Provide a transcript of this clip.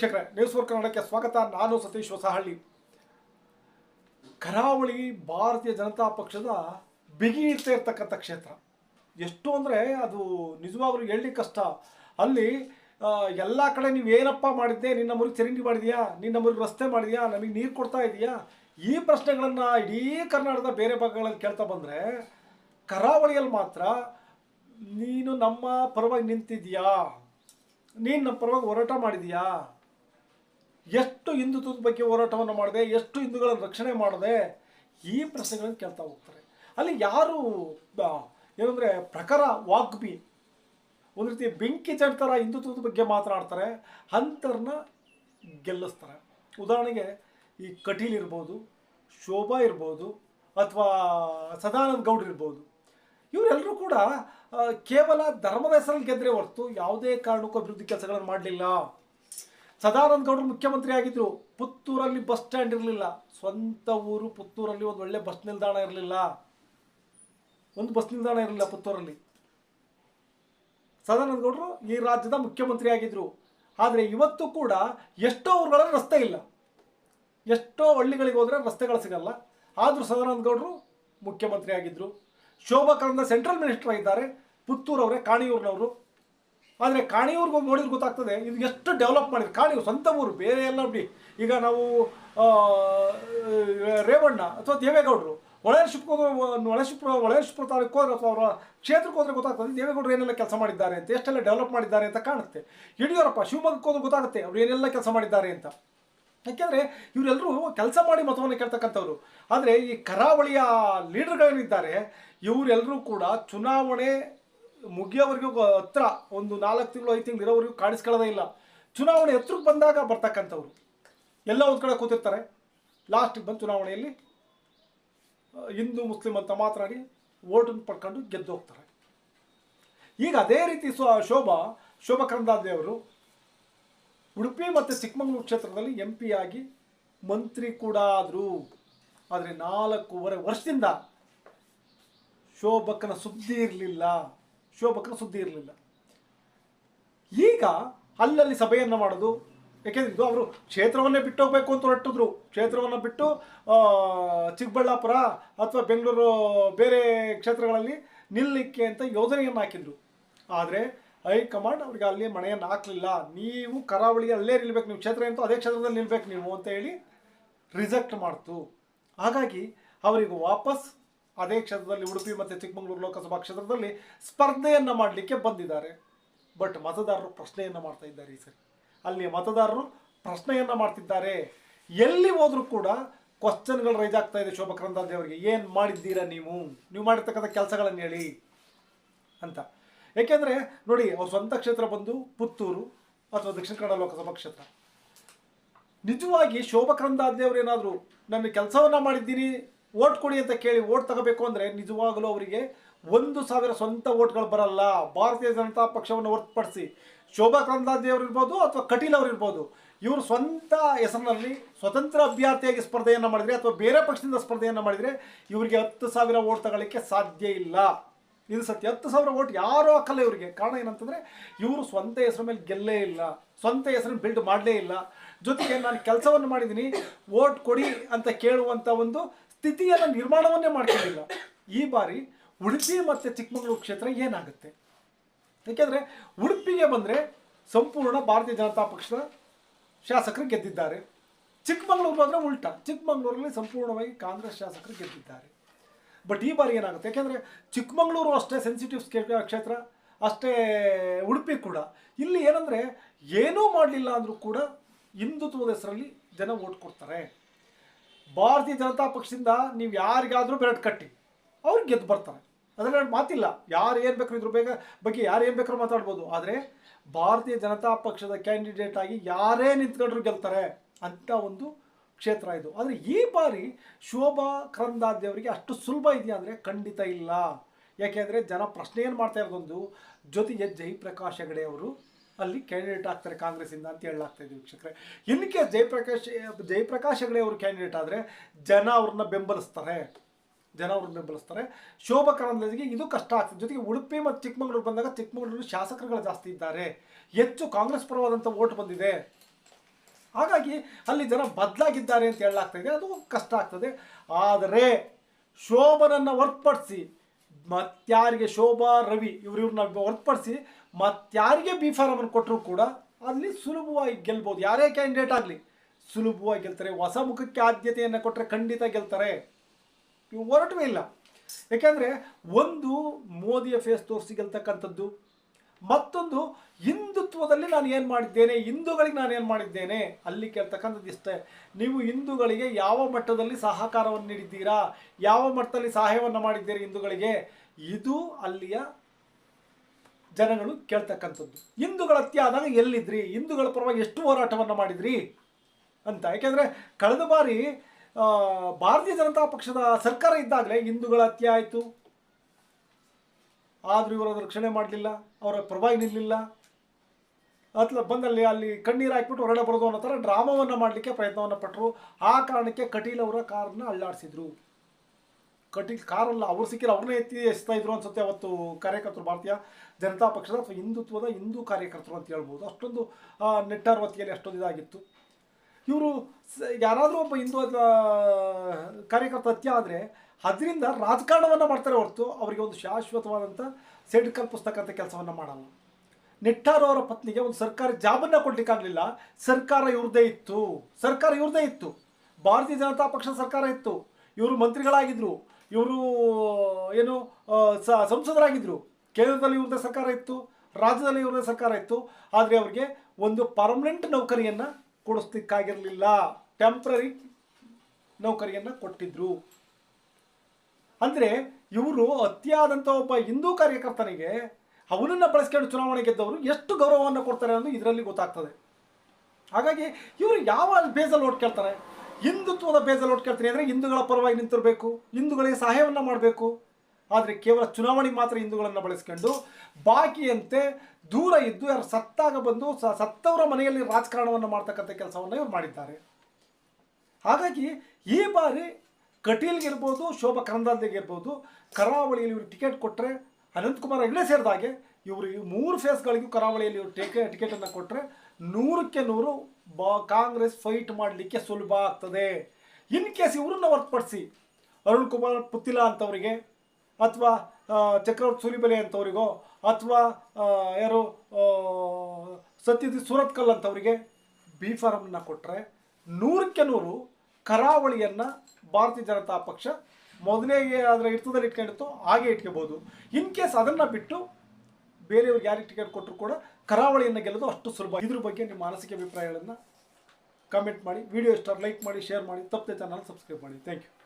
ವೀಕ್ಷಕರೇ news four ಕನ್ನಡಕ್ಕೆ ಸ್ವಾಗತ. ನಾನು ಸತೀಶ್ ಹೊಸಹಳ್ಳಿ. ಕರಾವಳಿ ಭಾರತೀಯ ಜನತಾ ಪಕ್ಷದ ಬಿಗಿ ಇರ್ತಾ ಇರ್ತಕ್ಕಂಥ ಕ್ಷೇತ್ರ. ಎಷ್ಟು ಅಂದರೆ ಅದು ನಿಜವಾಗ್ಲೂ ಹೇಳಿ ಕಷ್ಟ. ಅಲ್ಲಿ ಎಲ್ಲ ಕಡೆ ನೀವು ಏನಪ್ಪ ಮಾಡಿದ್ದೆ, ನಿನ್ನ ಮುರಿಗೆ ಚರಂಡಿ ಮಾಡಿದೆಯಾ, ನಿನ್ನ ಮುರಿಗೆ ರಸ್ತೆ ಮಾಡಿದೆಯಾ, ನಮಗೆ ನೀರು ಕೊಡ್ತಾ ಇದೆಯಾ? ಈ ಪ್ರಶ್ನೆಗಳನ್ನು ಇಡೀ ಕರ್ನಾಟಕದ ಬೇರೆ ಭಾಗಗಳಲ್ಲಿ ಕೇಳ್ತಾ ಬಂದರೆ, ಕರಾವಳಿಯಲ್ಲಿ ಮಾತ್ರ ನೀನು ನಮ್ಮ ಪರವಾಗಿ ನಿಂತಿದ್ಯಾ? ನೀನು ನಮ್ಮ ಪರವಾಗಿ ಹೋರಾಟ ಮಾಡಿದೀಯಾ? ಎಷ್ಟು ಹಿಂದುತ್ವದ ಬಗ್ಗೆ ಹೋರಾಟವನ್ನು ಮಾಡಿದೆ, ಎಷ್ಟು ಹಿಂದೂಗಳನ್ನು ರಕ್ಷಣೆ ಮಾಡಿದೆ, ಈ ಪ್ರಶ್ನೆಗಳನ್ನು ಕೇಳ್ತಾ ಹೋಗ್ತಾರೆ. ಅಲ್ಲಿ ಯಾರು ಏನಂದರೆ ಪ್ರಖರ ವಾಗ್ಬಿ ಒಂದು ರೀತಿ ಬೆಂಕಿ ಚಡ್ತಾರ ಹಿಂದುತ್ವದ ಬಗ್ಗೆ ಮಾತನಾಡ್ತಾರೆ ಅಂಥರನ್ನ ಗೆಲ್ಲಿಸ್ತಾರೆ. ಉದಾಹರಣೆಗೆ ಈ ಕಟೀಲ್ ಇರ್ಬೋದು, ಶೋಭಾ ಇರ್ಬೋದು, ಅಥವಾ ಸದಾನಂದ ಗೌಡ್ರು ಇರ್ಬೋದು. ಇವರೆಲ್ಲರೂ ಕೂಡ ಕೇವಲ ಧರ್ಮದ ಹೆಸರಲ್ಲಿ ಗೆದ್ದರೆ ಹೊರತು ಯಾವುದೇ ಕಾರಣಕ್ಕೂ ಅಭಿವೃದ್ಧಿ ಕೆಲಸಗಳನ್ನು ಮಾಡಲಿಲ್ಲ. ಸದಾನಂದ ಗೌಡರು ಮುಖ್ಯಮಂತ್ರಿ ಆಗಿದ್ರು. ಪುತ್ತೂರಲ್ಲಿ ಬಸ್ ಸ್ಟ್ಯಾಂಡ್ ಇರಲಿಲ್ಲ. ಸ್ವಂತ ಊರು, ಪುತ್ತೂರಲ್ಲಿ ಒಂದು ಒಳ್ಳೆ ಬಸ್ ನಿಲ್ದಾಣ ಇರಲಿಲ್ಲ. ಒಂದು ಬಸ್ ನಿಲ್ದಾಣ ಇರಲಿಲ್ಲ ಪುತ್ತೂರಲ್ಲಿ. ಸದಾನಂದ ಗೌಡರು ಈ ರಾಜ್ಯದ ಮುಖ್ಯಮಂತ್ರಿ ಆಗಿದ್ರು. ಆದರೆ ಇವತ್ತು ಕೂಡ ಎಷ್ಟೋ ಊರುಗಳಲ್ಲಿ ರಸ್ತೆ ಇಲ್ಲ. ಎಷ್ಟೋ ಹಳ್ಳಿಗಳಿಗೆ ಹೋದರೆ ರಸ್ತೆಗಳು ಸಿಗಲ್ಲ. ಆದರೂ ಸದಾನಂದ ಗೌಡರು ಮುಖ್ಯಮಂತ್ರಿ ಆಗಿದ್ರು. ಶೋಭಾ ಕರಂದ ಸೆಂಟ್ರಲ್ ಮಿನಿಸ್ಟರ್ ಆಗಿದ್ದಾರೆ. ಪುತ್ತೂರವರೇ, ಕಾಣಿಯೂರಿನವರು. ಆದರೆ ಕಾಣಿಯೂರ್ಗೆ ಹೋಗಿ ನೋಡಿದ್ರೆ ಗೊತ್ತಾಗ್ತದೆ, ಇದು ಎಷ್ಟು ಡೆವಲಪ್ ಮಾಡಿದ್ರು. ಕಾಣಿ ಸ್ವಂತ ಊರು, ಬೇರೆ ಎಲ್ಲ ಬಿಡಿ. ಈಗ ನಾವು ರೇವಣ್ಣ ಅಥವಾ ದೇವೇಗೌಡರು ಒಳಶಿಪ್ರ ಒಳಶಿಪ್ರ ಒಳಶಿಪ್ರ ತಾಲೂಕು ಹೋದ್ರೆ ಅಥವಾ ಅವರ ಕ್ಷೇತ್ರಕ್ಕೆ ಹೋದ್ರೆ ಗೊತ್ತಾಗ್ತದೆ, ದೇವೇಗೌಡರು ಏನೆಲ್ಲ ಕೆಲಸ ಮಾಡಿದ್ದಾರೆ ಅಂತ, ಎಷ್ಟೆಲ್ಲ ಡೆವಲಪ್ ಮಾಡಿದ್ದಾರೆ ಅಂತ ಕಾಣುತ್ತೆ. ಯಡಿಯೂರಪ್ಪ, ಶಿವಮೊಗ್ಗಕ್ಕೆ ಹೋದ್ರೆ ಗೊತ್ತಾಗುತ್ತೆ ಅವ್ರು ಏನೆಲ್ಲ ಕೆಲಸ ಮಾಡಿದ್ದಾರೆ ಅಂತ. ಯಾಕೆಂದರೆ ಇವರೆಲ್ಲರೂ ಕೆಲಸ ಮಾಡಿ ಮತವನ್ನು ಕೇಳ್ತಕ್ಕಂಥವ್ರು. ಆದರೆ ಈ ಕರಾವಳಿಯ ಲೀಡರ್ಗಳೇನಿದ್ದಾರೆ ಇವರೆಲ್ಲರೂ ಕೂಡ ಚುನಾವಣೆ ಮುಗಿಯೋವರೆಗೂ ಹತ್ರ ಒಂದು ನಾಲ್ಕು ತಿಂಗಳು, ಐದು ತಿಂಗಳು ಇರೋವರೆಗೂ ಕಾಣಿಸ್ಕೊಳ್ಳೋದೇ ಇಲ್ಲ. ಚುನಾವಣೆ ಹತ್ರಕ್ಕೆ ಬಂದಾಗ ಬರ್ತಕ್ಕಂಥವ್ರು. ಎಲ್ಲ ಒಂದು ಕಡೆ ಕೂತಿರ್ತಾರೆ. ಲಾಸ್ಟಿಗೆ ಬಂದು ಚುನಾವಣೆಯಲ್ಲಿ ಹಿಂದೂ, ಮುಸ್ಲಿಂ ಅಂತ ಮಾತನಾಡಿ ಓಟನ್ನು ಪಡ್ಕೊಂಡು ಗೆದ್ದು ಹೋಗ್ತಾರೆ. ಈಗ ಅದೇ ರೀತಿ ಸ್ವ ಶೋಭಾ ಶೋಭಾ ಕರಂದಾಜೆಯವರು ಉಡುಪಿ ಮತ್ತು ಚಿಕ್ಕಮಗಳೂರು ಕ್ಷೇತ್ರದಲ್ಲಿ ಎಂ ಪಿ ಆಗಿ ಮಂತ್ರಿ ಕೂಡ ಆದರು. ಆದರೆ ನಾಲ್ಕೂವರೆ ವರ್ಷದಿಂದ ಶೋಭಕ್ಕನ ಸುದ್ದಿ ಇರಲಿಲ್ಲ. ಶೋಭಕ್ಕನ ಸುದ್ದಿ ಇರಲಿಲ್ಲ. ಈಗ ಅಲ್ಲಲ್ಲಿ ಸಭೆಯನ್ನು ಮಾಡೋದು ಯಾಕೆಂದ್ರೆ ಇದು ಅವರು ಕ್ಷೇತ್ರವನ್ನೇ ಬಿಟ್ಟು ಹೋಗಬೇಕು ಅಂತ ಹೊರಟಿದ್ರು. ಕ್ಷೇತ್ರವನ್ನು ಬಿಟ್ಟು ಚಿಕ್ಕಬಳ್ಳಾಪುರ ಅಥವಾ ಬೆಂಗಳೂರು ಬೇರೆ ಕ್ಷೇತ್ರಗಳಲ್ಲಿ ನಿಲ್ಲಕ್ಕೆ ಅಂತ ಯೋಜನೆಯನ್ನು ಹಾಕಿದ್ರು. ಆದರೆ ಹೈಕಮಾಂಡ್ ಅವ್ರಿಗೆ ಅಲ್ಲಿ ಮನೆಯನ್ನು ಹಾಕಲಿಲ್ಲ. ನೀವು ಕರಾವಳಿಗೆ ಅಲ್ಲೇ ನಿಲ್ಬೇಕು, ನೀವು ಕ್ಷೇತ್ರ ಅಂತ ಅದೇ ಕ್ಷೇತ್ರದಲ್ಲಿ ನಿಲ್ಬೇಕು ನೀವು ಅಂತ ಹೇಳಿ ರಿಜೆಕ್ಟ್ ಮಾಡ್ತು. ಹಾಗಾಗಿ ಅವರಿಗೆ ವಾಪಸ್ ಅದೇ ಕ್ಷೇತ್ರದಲ್ಲಿ ಉಡುಪಿ ಮತ್ತು ಚಿಕ್ಕಮಗಳೂರು ಲೋಕಸಭಾ ಕ್ಷೇತ್ರದಲ್ಲಿ ಸ್ಪರ್ಧೆಯನ್ನು ಮಾಡಲಿಕ್ಕೆ ಬಂದಿದ್ದಾರೆ. ಬಟ್ ಮತದಾರರು ಪ್ರಶ್ನೆಯನ್ನು ಮಾಡ್ತಾ ಇದ್ದಾರೆ ಈ ಸರಿ. ಅಲ್ಲಿ ಮತದಾರರು ಪ್ರಶ್ನೆಯನ್ನು ಮಾಡ್ತಿದ್ದಾರೆ. ಎಲ್ಲಿ ಹೋದರೂ ಕೂಡ ಕ್ವಶನ್ಗಳು ರೈಸ್ ಆಗ್ತಾ ಇದೆ ಶೋಭಾ ಕರಂದಾಜೆ ಅವರಿಗೆ. ಏನು ಮಾಡಿದ್ದೀರಾ ನೀವು? ನೀವು ಮಾಡಿರ್ತಕ್ಕಂಥ ಕೆಲಸಗಳನ್ನು ಹೇಳಿ ಅಂತ. ಏಕೆಂದರೆ ನೋಡಿ, ಅವ್ರ ಸ್ವಂತ ಕ್ಷೇತ್ರ ಬಂದು ಪುತ್ತೂರು ಅಥವಾ ದಕ್ಷಿಣ ಕನ್ನಡ ಲೋಕಸಭಾ ಕ್ಷೇತ್ರ. ನಿಜವಾಗಿ ಶೋಭಾ ಕರಂದಾಜೆ ಅವರು ಏನಾದರೂ ನನ್ನ ಕೆಲಸವನ್ನು ಮಾಡಿದ್ದೀನಿ ಓಟ್ ಕೊಡಿ ಅಂತ ಕೇಳಿ ಓಟ್ ತಗೋಬೇಕು ಅಂದರೆ ನಿಜವಾಗಲೂ ಅವರಿಗೆ ಒಂದು ಸಾವಿರ ಸ್ವಂತ ಓಟ್ಗಳು ಬರಲ್ಲ. ಭಾರತೀಯ ಜನತಾ ಪಕ್ಷವನ್ನು ಹೊರತುಪಡಿಸಿ ಶೋಭಾ ಕರಂದಾಜೆ ಅವರಿರ್ಬೋದು ಅಥವಾ ಕಟೀಲ್ ಅವರು ಇರ್ಬೋದು ಇವರು ಸ್ವಂತ ಹೆಸರಿನಲ್ಲಿ ಸ್ವತಂತ್ರ ಅಭ್ಯರ್ಥಿಯಾಗಿ ಸ್ಪರ್ಧೆಯನ್ನು ಮಾಡಿದರೆ ಅಥವಾ ಬೇರೆ ಪಕ್ಷದಿಂದ ಸ್ಪರ್ಧೆಯನ್ನು ಮಾಡಿದರೆ ಇವರಿಗೆ ಹತ್ತು ಸಾವಿರ ಓಟ್ ತಗೊಳ್ಳಿಕ್ಕೆ ಸಾಧ್ಯ ಇಲ್ಲ. ಇದು ಸತ್ಯ. ಹತ್ತು ಸಾವಿರ ಓಟ್ ಯಾರೂ ಹಾಕಲ್ಲ ಇವರಿಗೆ. ಕಾರಣ ಏನಂತಂದರೆ ಇವರು ಸ್ವಂತ ಹೆಸರು ಮೇಲೆ ಗೆಲ್ಲೇ ಇಲ್ಲ. ಸ್ವಂತ ಹೆಸರನ್ನು ಬಿಲ್ಡ್ ಮಾಡಲೇ ಇಲ್ಲ. ಜೊತೆಗೆ ನಾನು ಕೆಲಸವನ್ನು ಮಾಡಿದ್ದೀನಿ. ಓಟ್ ಕೊಡಿ ಅಂತ ಕೇಳುವಂಥ ಒಂದು ಸ್ಥಿತಿಯನ್ನು ನಿರ್ಮಾಣವನ್ನೇ ಮಾಡ್ಕೊಂಡಿಲ್ಲ. ಈ ಬಾರಿ ಉಡುಪಿ ಮತ್ತು ಚಿಕ್ಕಮಗಳೂರು ಕ್ಷೇತ್ರ ಏನಾಗುತ್ತೆ? ಯಾಕೆಂದರೆ ಉಡುಪಿಗೆ ಬಂದರೆ ಸಂಪೂರ್ಣ ಭಾರತೀಯ ಜನತಾ ಪಕ್ಷದ ಶಾಸಕರು ಗೆದ್ದಿದ್ದಾರೆ. ಚಿಕ್ಕಮಗಳೂರು ಬಂದರೆ ಉಲ್ಟಾ. ಚಿಕ್ಕಮಗಳೂರಲ್ಲಿ ಸಂಪೂರ್ಣವಾಗಿ ಕಾಂಗ್ರೆಸ್ ಶಾಸಕರು ಗೆದ್ದಿದ್ದಾರೆ. ಬಟ್ ಈ ಬಾರಿ ಏನಾಗುತ್ತೆ? ಯಾಕೆಂದರೆ ಚಿಕ್ಕಮಗಳೂರು ಅಷ್ಟೇ ಸೆನ್ಸಿಟಿವ್ ಕ್ಷೇತ್ರ, ಅಷ್ಟೇ ಉಡುಪಿ ಕೂಡ. ಇಲ್ಲಿ ಏನಂದರೆ ಏನೂ ಮಾಡಲಿಲ್ಲ ಅಂದರೂ ಕೂಡ ಹಿಂದುತ್ವದ ಹೆಸರಲ್ಲಿ ಜನ ಓಟ್ ಕೊಡ್ತಾರೆ. ಭಾರತೀಯ ಜನತಾ ಪಕ್ಷದಿಂದ ನೀವು ಯಾರಿಗಾದರೂ ಬೆರಟ್ ಕಟ್ಟಿ, ಅವ್ರು ಗೆದ್ದು ಬರ್ತಾರೆ. ಅದರಲ್ಲಿ ಮಾತಿಲ್ಲ. ಯಾರು ಏನು ಬೇಕಾದ್ರೂ ಇದ್ರ ಬೇಗ ಬಗ್ಗೆ ಯಾರು ಏನು ಬೇಕಾದ್ರೂ ಮಾತಾಡ್ಬೋದು. ಆದರೆ ಭಾರತೀಯ ಜನತಾ ಪಕ್ಷದ ಕ್ಯಾಂಡಿಡೇಟ್ ಆಗಿ ಯಾರೇ ನಿಂತ್ಕೊಂಡ್ರು ಗೆಲ್ತಾರೆ ಅಂತ ಒಂದು ಕ್ಷೇತ್ರ ಇದು. ಆದರೆ ಈ ಬಾರಿ ಶೋಭಾ ಕರಂದಾಜೆ ಅವರಿಗೆ ಅಷ್ಟು ಸುಲಭ ಇದೆಯಾ ಅಂದರೆ ಖಂಡಿತ ಇಲ್ಲ. ಯಾಕೆಂದರೆ ಜನ ಪ್ರಶ್ನೆ ಏನು ಮಾಡ್ತಾ ಇರೋದೊಂದು ಜೊತೆಗೆ ಜಯಪ್ರಕಾಶ್ ಹೆಗಡೆ ಅವರು ಅಲ್ಲಿ ಕ್ಯಾಂಡಿಡೇಟ್ ಆಗ್ತಾರೆ ಕಾಂಗ್ರೆಸ್ಸಿಂದ ಅಂತ ಹೇಳಲಾಗ್ತಾ ಇದೆ ವೀಕ್ಷಕರೇ. ಇನ್ ಕೇಸ್ ಜಯಪ್ರಕಾಶ್ ಜಯಪ್ರಕಾಶ್ ಹೆಗಡೆ ಅವರು ಕ್ಯಾಂಡಿಡೇಟ್ ಆದರೆ ಜನ ಅವ್ರನ್ನ ಬೆಂಬಲಿಸ್ತಾರೆ. ಜನ ಅವ್ರನ್ನ ಬೆಂಬಲಿಸ್ತಾರೆ. ಶೋಭಾ ಇದು ಕಷ್ಟ ಆಗ್ತದೆ. ಜೊತೆಗೆ ಉಡುಪಿ ಮತ್ತು ಚಿಕ್ಕಮಗಳೂರು ಬಂದಾಗ ಚಿಕ್ಕಮಗಳೂರು ಶಾಸಕರುಗಳು ಜಾಸ್ತಿ ಇದ್ದಾರೆ. ಹೆಚ್ಚು ಕಾಂಗ್ರೆಸ್ ಪರವಾದಂಥ ಓಟ್ ಬಂದಿದೆ. ಹಾಗಾಗಿ ಅಲ್ಲಿ ಜನ ಬದಲಾಗಿದ್ದಾರೆ ಅಂತ ಹೇಳಲಾಗ್ತದೆ ಅದು ಕಷ್ಟ ಆಗ್ತದೆ. ಆದರೆ ಶೋಭನನ್ನು ಹೊರತುಪಡಿಸಿ ಮತ್ಯಾರಿಗೆ ಶೋಭಾ, ರವಿ ಇವ್ರಿವ್ರನ್ನ ಹೊರತುಪಡಿಸಿ ಮತ್ತಾರಿಗೆ ಬಿ ಫಾರಮನ್ನು ಕೊಟ್ಟರು ಕೂಡ ಅಲ್ಲಿ ಸುಲಭವಾಗಿ ಗೆಲ್ಬೋದು. ಯಾರೇ ಕ್ಯಾಂಡಿಡೇಟ್ ಆಗಲಿ, ಸುಲಭವಾಗಿ ಗೆಲ್ತಾರೆ. ಹೊಸ ಮುಖಕ್ಕೆ ಆದ್ಯತೆಯನ್ನು ಕೊಟ್ಟರೆ ಖಂಡಿತ ಗೆಲ್ತಾರೆ. ಇವು ಹೊರಟವೇ ಇಲ್ಲ. ಯಾಕೆಂದರೆ ಒಂದು ಮೋದಿಯ ಫೇಸ್ ತೋರಿಸಿ ಗೆಲ್ತಕ್ಕಂಥದ್ದು ಮತ್ತೊಂದು, ಹಿಂದುತ್ವದಲ್ಲಿ ನಾನು ಏನು ಮಾಡಿದ್ದೇನೆ, ಹಿಂದೂಗಳಿಗೆ ನಾನು ಏನು ಮಾಡಿದ್ದೇನೆ, ಅಲ್ಲಿ ಕೇಳ್ತಕ್ಕಂಥದ್ದು ಇಷ್ಟೇ. ನೀವು ಹಿಂದೂಗಳಿಗೆ ಯಾವ ಮಟ್ಟದಲ್ಲಿ ಸಹಕಾರವನ್ನು ನೀಡಿದ್ದೀರಾ, ಯಾವ ಮಟ್ಟದಲ್ಲಿ ಸಹಾಯವನ್ನು ಮಾಡಿದ್ದೀರಿ ಹಿಂದೂಗಳಿಗೆ, ಇದು ಅಲ್ಲಿಯ ಜನಗಳು ಕೇಳ್ತಕ್ಕಂಥದ್ದು. ಹಿಂದೂಗಳ ಹತ್ಯೆ ಆದಾಗ ಎಲ್ಲಿದ್ರಿ? ಹಿಂದೂಗಳ ಪರವಾಗಿ ಎಷ್ಟು ಹೋರಾಟವನ್ನು ಮಾಡಿದ್ರಿ ಅಂತ. ಯಾಕೆಂದರೆ ಕಳೆದ ಬಾರಿ ಭಾರತೀಯ ಜನತಾ ಪಕ್ಷದ ಸರ್ಕಾರ ಇದ್ದಾಗಲೇ ಹಿಂದೂಗಳ ಹತ್ಯೆ ಆಯಿತು. ಆದರೂ ಇವರು ಅದನ್ನು ರಕ್ಷಣೆ ಮಾಡಲಿಲ್ಲ, ಅವರ ಪರವಾಗಿ ನಿಲ್ಲಲಿಲ್ಲ ಅಥವಾ ಬಂದಲ್ಲಿ ಅಲ್ಲಿ ಕಣ್ಣೀರು ಹಾಕ್ಬಿಟ್ಟು ಹೊರಡೆ ಬರೋದು ಅನ್ನೋ ಥರ ಡ್ರಾಮಾವನ್ನು ಮಾಡಲಿಕ್ಕೆ ಪ್ರಯತ್ನವನ್ನು ಪಟ್ಟರು ಆ ಕಾರಣಕ್ಕೆ ಕಟೀಲ್ ಅವರ ಕಾರನ್ನ ಅಳ್ಳಾಡಿಸಿದ್ರು. ಕಟೀಲ್ ಕಾರಲ್ಲ, ಅವ್ರು ಸಿಕ್ಕಿಲ್ಲ, ಅವ್ರನ್ನೇ ಎತ್ತಿ ಎಸ್ತಾ ಇದ್ರು ಅನ್ಸುತ್ತೆ ಅವತ್ತು ಕಾರ್ಯಕರ್ತರು, ಭಾರತೀಯ ಜನತಾ ಪಕ್ಷದ ಅಥವಾ ಹಿಂದುತ್ವದ ಹಿಂದೂ ಕಾರ್ಯಕರ್ತರು ಅಂತ ಹೇಳ್ಬೋದು. ಅಷ್ಟೊಂದು ನೆಟ್ಟಾರ್ವತಿಯಲ್ಲಿ ಅಷ್ಟೊಂದು ಇದಾಗಿತ್ತು. ಇವರು ಯಾರಾದರೂ ಒಬ್ಬ ಹಿಂದೂ ಕಾರ್ಯಕರ್ತ ಹತ್ಯೆ ಆದರೆ ಅದರಿಂದ ರಾಜಕಾರಣವನ್ನು ಮಾಡ್ತಾರೆ ಹೊರತು ಅವರಿಗೆ ಒಂದು ಶಾಶ್ವತವಾದಂಥ ಪುಸ್ತಕ ಅಂತ ಕೆಲಸವನ್ನು ಮಾಡಲ್ಲ. ನೆಟ್ಟಾರು ಅವರ ಪತ್ನಿಗೆ ಒಂದು ಸರ್ಕಾರಿ ಜಾಬನ್ನು ಕೊಡ್ಲಿಕ್ಕಾಗಲಿಲ್ಲ ಸರ್ಕಾರ ಇವ್ರದೇ ಇತ್ತು. ಸರ್ಕಾರ ಇವ್ರದೇ ಇತ್ತು. ಭಾರತೀಯ ಜನತಾ ಪಕ್ಷ ಸರ್ಕಾರ ಇತ್ತು. ಇವರು ಮಂತ್ರಿಗಳಾಗಿದ್ದರು ಇವರು, ಏನು ಸಂಸದರಾಗಿದ್ದರು ಕೇಂದ್ರದಲ್ಲಿ ಇವ್ರದ್ದೇ ಸರ್ಕಾರ ಇತ್ತು. ರಾಜ್ಯದಲ್ಲಿ ಇವ್ರದ್ದೇ ಸರ್ಕಾರ ಇತ್ತು. ಆದರೆ ಅವರಿಗೆ ಒಂದು ಪರ್ಮನೆಂಟ್ ನೌಕರಿಯನ್ನು ಕೊಡಿಸ್ಲಿಕ್ಕಾಗಿರಲಿಲ್ಲ. ಟೆಂಪ್ರರಿ ನೌಕರಿಯನ್ನು ಕೊಟ್ಟಿದ್ರು. ಅಂದರೆ ಇವರು ಅತಿಯಾದಂಥ ಒಬ್ಬ ಹಿಂದೂ ಕಾರ್ಯಕರ್ತನಿಗೆ ಅವನನ್ನು ಬಳಸ್ಕೊಂಡು ಚುನಾವಣೆ ಗೆದ್ದವರು ಎಷ್ಟು ಗೌರವವನ್ನು ಕೊಡ್ತಾರೆ ಅನ್ನೋದು ಇದರಲ್ಲಿ ಗೊತ್ತಾಗ್ತದೆ. ಹಾಗಾಗಿ ಇವರು ಯಾವ ಬೇಸಲ್ಲಿ ಓಟ್ ಕೇಳ್ತಾರೆ? ಹಿಂದುತ್ವದ ಬೇಸಲ್ಲಿ ಓಟ್ ಕೇಳ್ತಾರೆ ಅಂದರೆ ಹಿಂದೂಗಳ ಪರವಾಗಿ ನಿಂತಿರಬೇಕು. ಹಿಂದೂಗಳಿಗೆ ಸಹಾಯವನ್ನು ಮಾಡಬೇಕು. ಆದರೆ ಕೇವಲ ಚುನಾವಣೆಗೆ ಮಾತ್ರ ಹಿಂದೂಗಳನ್ನು ಬಳಸ್ಕೊಂಡು ಬಾಕಿಯಂತೆ ದೂರ ಇದ್ದು ಯಾರು ಸತ್ತಾಗ ಬಂದು ಸತ್ತವರ ಮನೆಯಲ್ಲಿ ರಾಜಕಾರಣವನ್ನು ಮಾಡ್ತಕ್ಕಂಥ ಕೆಲಸವನ್ನು ಇವರು ಮಾಡಿದ್ದಾರೆ. ಹಾಗಾಗಿ ಈ ಬಾರಿ ಕಟೀಲ್ಗಿರ್ಬೋದು ಶೋಭಾ ಕರಂದಾಲ್ದಿಗಿರ್ಬೋದು ಕರಾವಳಿಯಲ್ಲಿ ಇವರು ಟಿಕೆಟ್ ಕೊಟ್ಟರೆ ಅನಂತಕುಮಾರ್ ಹೆಗ್ಡೆ ಸೇರಿದಾಗೆ ಇವರು ಈ ಮೂರು ಫೇಸ್ಗಳಿಗೂ ಕರಾವಳಿಯಲ್ಲಿ ಇವರು ಟೇಕೆ ಟಿಕೆಟನ್ನು ಕೊಟ್ಟರೆ ನೂರಕ್ಕೆ ನೂರು ಬಾ ಕಾಂಗ್ರೆಸ್ ಫೈಟ್ ಮಾಡಲಿಕ್ಕೆ ಸುಲಭ ಆಗ್ತದೆ. ಇನ್ ಕೇಸ್ ಇವ್ರನ್ನ ಹೊರತುಪಡಿಸಿ ಅರುಣ್ ಕುಮಾರ್ ಪುತ್ತಿಲ ಅಂತವರಿಗೆ ಅಥವಾ ಚಕ್ರವರ್ತಿ ಸೂಲಿಬೆಲೆ ಅಂಥವ್ರಿಗೋ ಅಥವಾ ಯಾರು ಸತ್ಯದಿ ಸೂರತ್ಕಲ್ ಅಂತವರಿಗೆ ಬಿ ಫಾರಮ್ನ ಕೊಟ್ಟರೆ ನೂರಕ್ಕೆ ನೂರು ಕರಾವಳಿಯನ್ನು ಭಾರತೀಯ ಜನತಾ ಪಕ್ಷ ಮೊದಲನೇ ಅದರ ಹಿಡಿತದಲ್ಲಿ ಇಟ್ಕೊಂಡಿತ್ತು ಹಾಗೆ ಇಟ್ಕೋಬೋದು. ಇನ್ ಕೇಸ್ ಅದನ್ನು ಬಿಟ್ಟು ಬೇರೆಯವ್ರಿಗೆ ಯಾರಿಗೆ ಟಿಕೆಟ್ ಕೊಟ್ಟರು ಕೂಡ ಕರಾವಳಿಯನ್ನು ಗೆಲ್ಲೋದು ಅಷ್ಟು ಸುಲಭ. ಇದ್ರ ಬಗ್ಗೆ ನಿಮ್ಮ ಮಾನಸಿಕ ಅಭಿಪ್ರಾಯಗಳನ್ನು ಕಮೆಂಟ್ ಮಾಡಿ ವಿಡಿಯೋ ಇಷ್ಟ ಲೈಕ್ ಮಾಡಿ ಶೇರ್ ಮಾಡಿ ತಪ್ಪದೆ ಚಾನಲ್ ಸಬ್ಸ್ಕ್ರೈಬ್ ಮಾಡಿ. Thank you